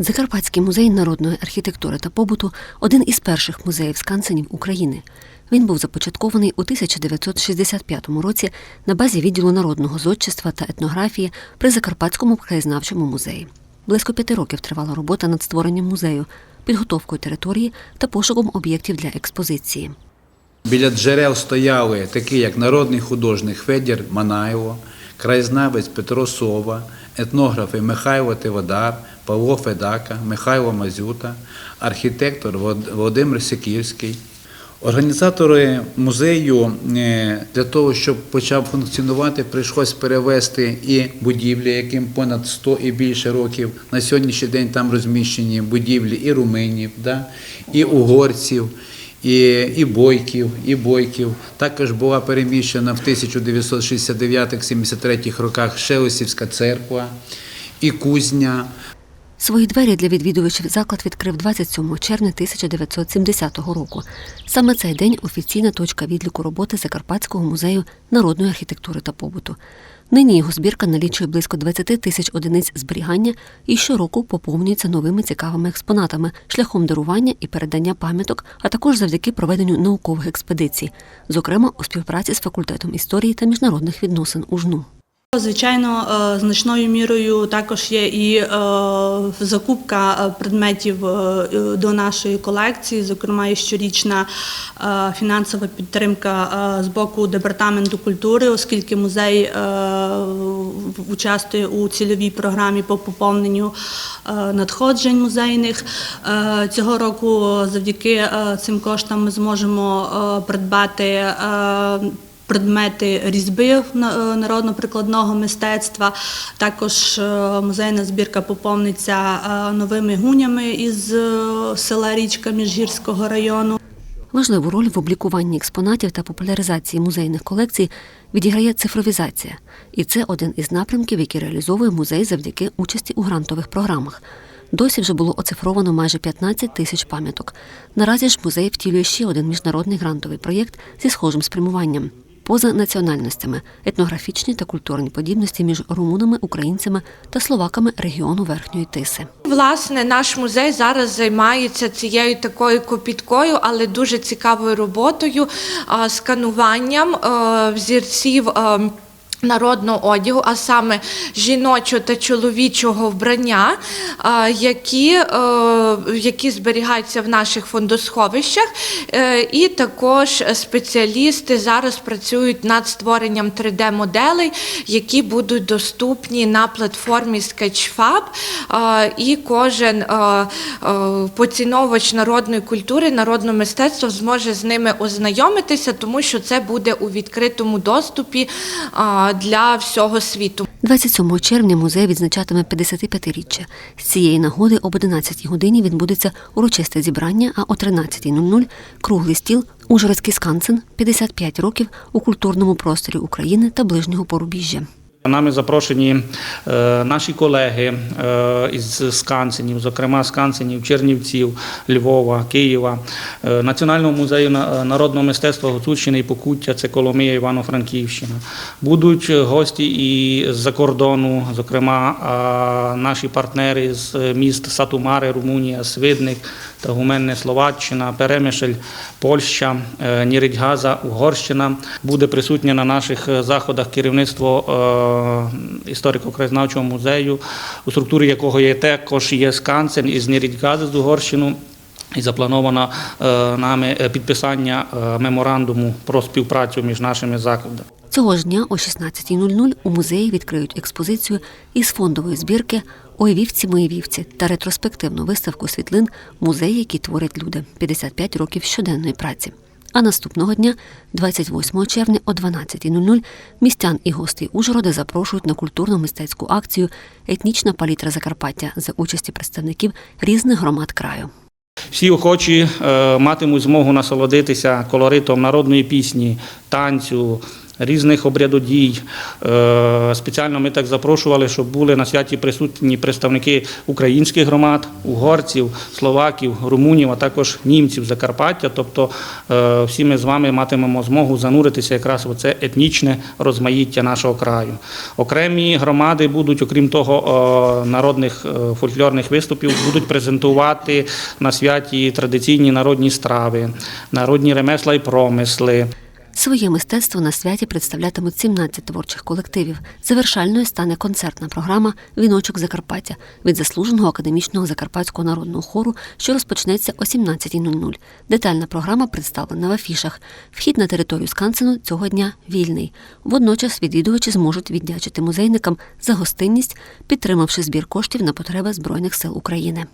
Закарпатський музей народної архітектури та побуту один із перших музеїв скансенів України. Він був започаткований у 1965 році на базі відділу народного зодчества та етнографії при Закарпатському краєзнавчому музеї. Близько п'яти років тривала робота над створенням музею, підготовкою території та пошуком об'єктів для експозиції. Біля джерел стояли такі, як народний художник Федір Манаєво, краєзнавець Петро Сова, етнографи Михайло Тиводар, Павло Федака, Михайло Мазюта, архітектор Володимир Сикірський. Організатори музею е, для того, щоб почав функціонувати, прийшлось перевести і будівлі, яким понад 100 і більше років. На сьогоднішній день там розміщені будівлі і руминів, да, і угорців, і, і бойків, і бойків. Також була переміщена в 1969-73 роках Шелесівська церква і кузня. Свої двері для відвідувачів заклад відкрив 27 червня 1970 року. Саме цей день офіційна точка відліку роботи Закарпатського музею народної архітектури та побуту. Нині його збірка налічує близько 20 тисяч одиниць зберігання і щороку поповнюється новими цікавими експонатами шляхом дарування і передання пам'яток, а також завдяки проведенню наукових експедицій, зокрема у співпраці з факультетом історії та міжнародних відносин УЖНУ. Звичайно, е, значною мірою також є і е, закупка е, предметів до нашої колекції, зокрема і щорічна фінансова підтримка з боку департаменту культури, оскільки музей участвує у цільовій програмі по поповненню надходжень музейних. Цього року завдяки цим коштам ми зможемо придбати. Предмети різьби е, народно-прикладного мистецтва. Також е, музейна збірка поповниться е, новими гунями із села Річка Міжгірського району. Важливу роль в облікуванні експонатів та популяризації музейних колекцій відіграє цифровізація, і це один із напрямків, який реалізовує музей завдяки участі у грантових програмах. Досі вже було оцифровано майже 15 тисяч пам'яток. Наразі ж музей втілює ще один міжнародний грантовий проєкт зі схожим спрямуванням. Поза національностями, етнографічні та культурні подібності між румунами, українцями та словаками регіону Верхньої Тиси. Власне, наш музей зараз займається цією такою копіткою, але дуже цікавою роботою, скануванням е, взірців. Народного одягу, а саме жіночого та чоловічого вбрання, які, е, які зберігаються в наших фондосховищах, Е, і також спеціалісти зараз працюють над створенням 3D-моделей, які будуть доступні на платформі Sketchfab. І кожен е, поціновувач народної культури, народного мистецтва зможе з ними ознайомитися, тому що це буде у відкритому доступі для всього світу. 27 червня музей відзначатиме 55-річчя. З цієї нагоди об 11 годині відбудеться урочисте зібрання, а о 13.00 – круглий стіл Ужгородський скансен 55 років у культурному просторі України та ближнього порубіжжя. Нами запрошені е, наші колеги е, із скансенів, зокрема скансенів Чернівців, Львова, Києва, е, Національного музею на- народного мистецтва Гуцульщини і Покуття, це Коломия, Івано-Франківщина. Будуть гості і з-за кордону, зокрема наші партнери з міст Сатумари, Румунія, Свидник та Гуменне, Словаччина, Перемишель, Польща, Ніридьгаза, Угорщина. Буде присутнє на наших заходах керівництво історико-краєзнавчого музею, у структурі якого є також є скансен із Ніридьгази з Угорщину. І заплановано е, нами е, підписання е, меморандуму про співпрацю між нашими закладами. Цього ж дня о 16.00 у музеї відкриють експозицію із фондової збірки «Ой вівці, мої вівці» та ретроспективну виставку світлин «Музеї, які творять люди» 55 років щоденної праці. А наступного дня, 28 червня о 12.00, містян і гостей Ужгорода запрошують на культурно-мистецьку акцію Етнічна палітра Закарпаття за участі представників різних громад краю. Всі охочі е, матимуть змогу насолодитися колоритом народної пісні, танцю, різних обрядодій. Е, Спеціально ми так запрошували, щоб були на святі присутні представники українських громад, угорців, словаків, румунів, а також німців Закарпаття. Тобто е, всі ми з вами матимемо змогу зануритися якраз в це етнічне розмаїття нашого краю. Окремі громади будуть, окрім того, е, народних фольклорних виступів, будуть презентувати на святі традиційні народні страви, народні ремесла і промисли. Своє мистецтво на святі представлятимуть 17 творчих колективів. Завершальною стане концертна програма Віночок Закарпаття від заслуженого академічного закарпатського народного хору, що розпочнеться о 17.00. Детальна програма представлена в афішах. Вхід на територію Скансену цього дня вільний. Водночас відвідувачі зможуть віддячити музейникам за гостинність, підтримавши збір коштів на потреби Збройних сил України.